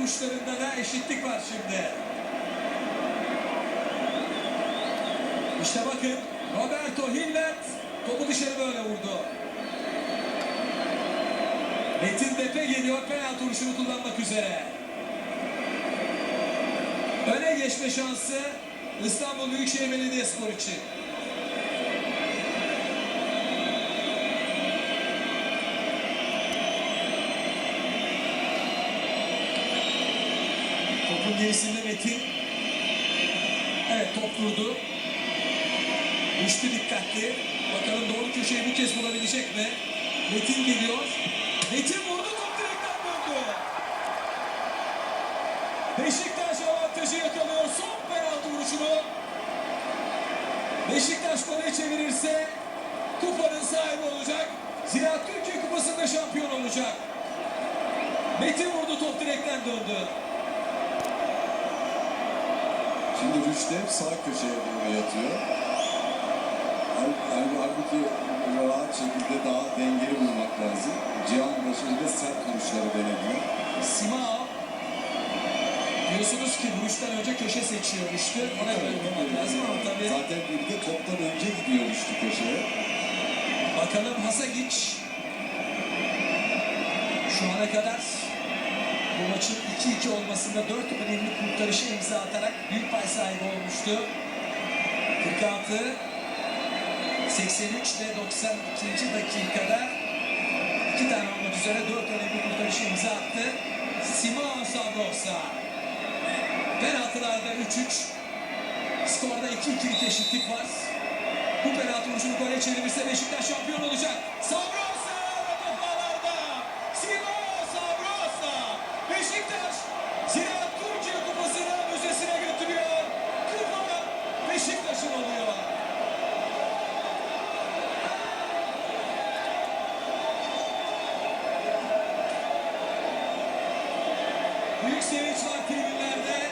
vuruşlarında da eşitlik var şimdi. İşte bakın Roberto Hilbert topu dışarı böyle vurdu. Metin Depe geliyor penaltı vuruşunu kullanmak üzere. Öne geçme şansı İstanbul Büyükşehir Belediyespor için. Topun gerisinde Metin. Evet top vurdu. Düştü dikkatli. Bakalım doğru köşeyi bu kez bulabilecek mi? Metin geliyor. Metin vurdu top direkten döndü. Beşiktaş avantajı yakalıyor son penaltı vuruşunu. Beşiktaş gole çevirirse kupanın sahibi olacak. Ziraat Türkiye Kupası'nda şampiyon olacak. Metin vurdu top direkten döndü. Şimdi Rüştev sağ köşeye doğru yatıyor. Hal- Halbuki rahat şekilde daha dengeli bulmak lazım. Cihan başında sert vuruşları denediler. Simao diyorsunuz ki vuruştan önce köşe seçiyor işte. Ona göre vurmak lazım ama tabii Zaten bir de toptan önce gidiyor Rüştü köşeye. bakalım Hasagic şu ana kadar maçın 2-2 olmasında 4 önemli kurtarışa imza atarak büyük pay sahibi olmuştu. 46 83 ve 92. dakikada iki tane olmak üzere 4 önemli kurtarışa imza attı. Simao Sabrosa. Penaltılarda 3-3. Skorda 2-2'lik eşitlik var. Bu penaltı vuruşunu gole çevirirse Beşiktaş şampiyon olacak. Sabrosa Büyük sevinç var tribünlerde.